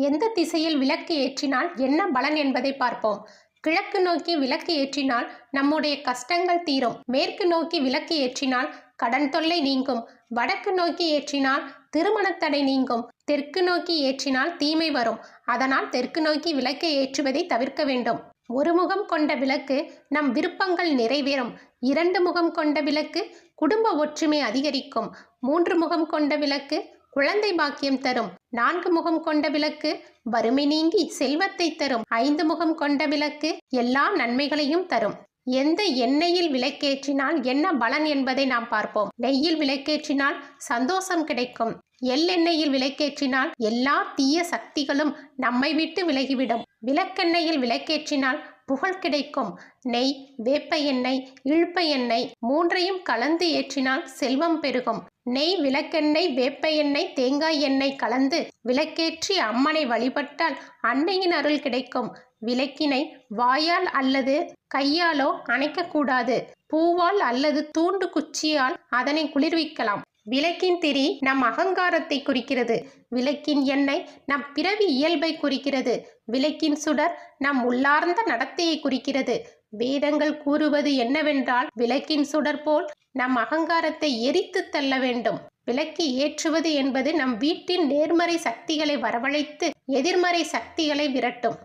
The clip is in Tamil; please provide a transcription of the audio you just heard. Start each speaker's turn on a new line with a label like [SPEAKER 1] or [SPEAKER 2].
[SPEAKER 1] எந்த திசையில் விளக்கு ஏற்றினால் என்ன பலன் என்பதை பார்ப்போம். கிழக்கு நோக்கி விளக்கு ஏற்றினால் நம்முடைய கஷ்டங்கள் தீரும். மேற்கு நோக்கி விளக்கு ஏற்றினால் கடன் தொல்லை நீங்கும். வடக்கு நோக்கி ஏற்றினால் திருமணத் தடை நீங்கும். தெற்கு நோக்கி ஏற்றினால் தீமை வரும். அதனால் தெற்கு நோக்கி விளக்கை ஏற்றுவதை தவிர்க்க வேண்டும். ஒரு முகம் கொண்ட விளக்கு நம் விருப்பங்கள் நிறைவேறும். இரண்டு முகம் கொண்ட விளக்கு குடும்ப ஒற்றுமை அதிகரிக்கும். மூன்று முகம் கொண்ட விளக்கு குழந்தை பாக்கியம் தரும். நான்கு முகம் கொண்ட விளக்கு வறுமை நீங்கி செல்வத்தை தரும். ஐந்து முகம் கொண்ட விளக்கு எல்லா நன்மைகளையும் தரும். எந்த எண்ணெயில் விளக்கேற்றினால் என்ன பலன் என்பதை நாம் பார்ப்போம். நெய்யில் விளக்கேற்றினால் சந்தோஷம் கிடைக்கும். எள்ளெண்ணெயில் விளக்கேற்றினால் எல்லா தீய சக்திகளும் நம்மை விட்டு விலகிவிடும். விளக்கெண்ணெயில் விளக்கேற்றினால் புகழ் கிடைக்கும். நெய் வேப்ப எண்ணெய் இழுப்ப எண்ணெய் மூன்றையும் கலந்து ஏற்றினால் செல்வம் பெருகும். நெய் விளக்கெண்ணெய் வேப்ப எண்ணெய் தேங்காய் எண்ணெய் கலந்து விளக்கேற்றி அம்மனை வழிபட்டால் அன்னையின் அருள் கிடைக்கும். விளக்கினை வாயால் அல்லது கையாலோ அணைக்கக்கூடாது. பூவால் அல்லது தூண்டு குச்சியால் அதனை குளிர்விக்கலாம். விளக்கின் திரி நம் அகங்காரத்தை குறிக்கிறது. விளக்கின் எண்ணெய் நம் பிறவி இயல்பை குறிக்கிறது. விளக்கின் சுடர் நம் உள்ளார்ந்த நடத்தையை குறிக்கிறது. வேதங்கள் கூறுவது என்னவென்றால் விளக்கின் சுடர் போல் நம் அகங்காரத்தை எரித்து தள்ள வேண்டும். விளக்கு ஏற்றுவது என்பது நம் வீட்டின் நேர்மறை சக்திகளை வரவழைத்து எதிர்மறை சக்திகளை விரட்டும்.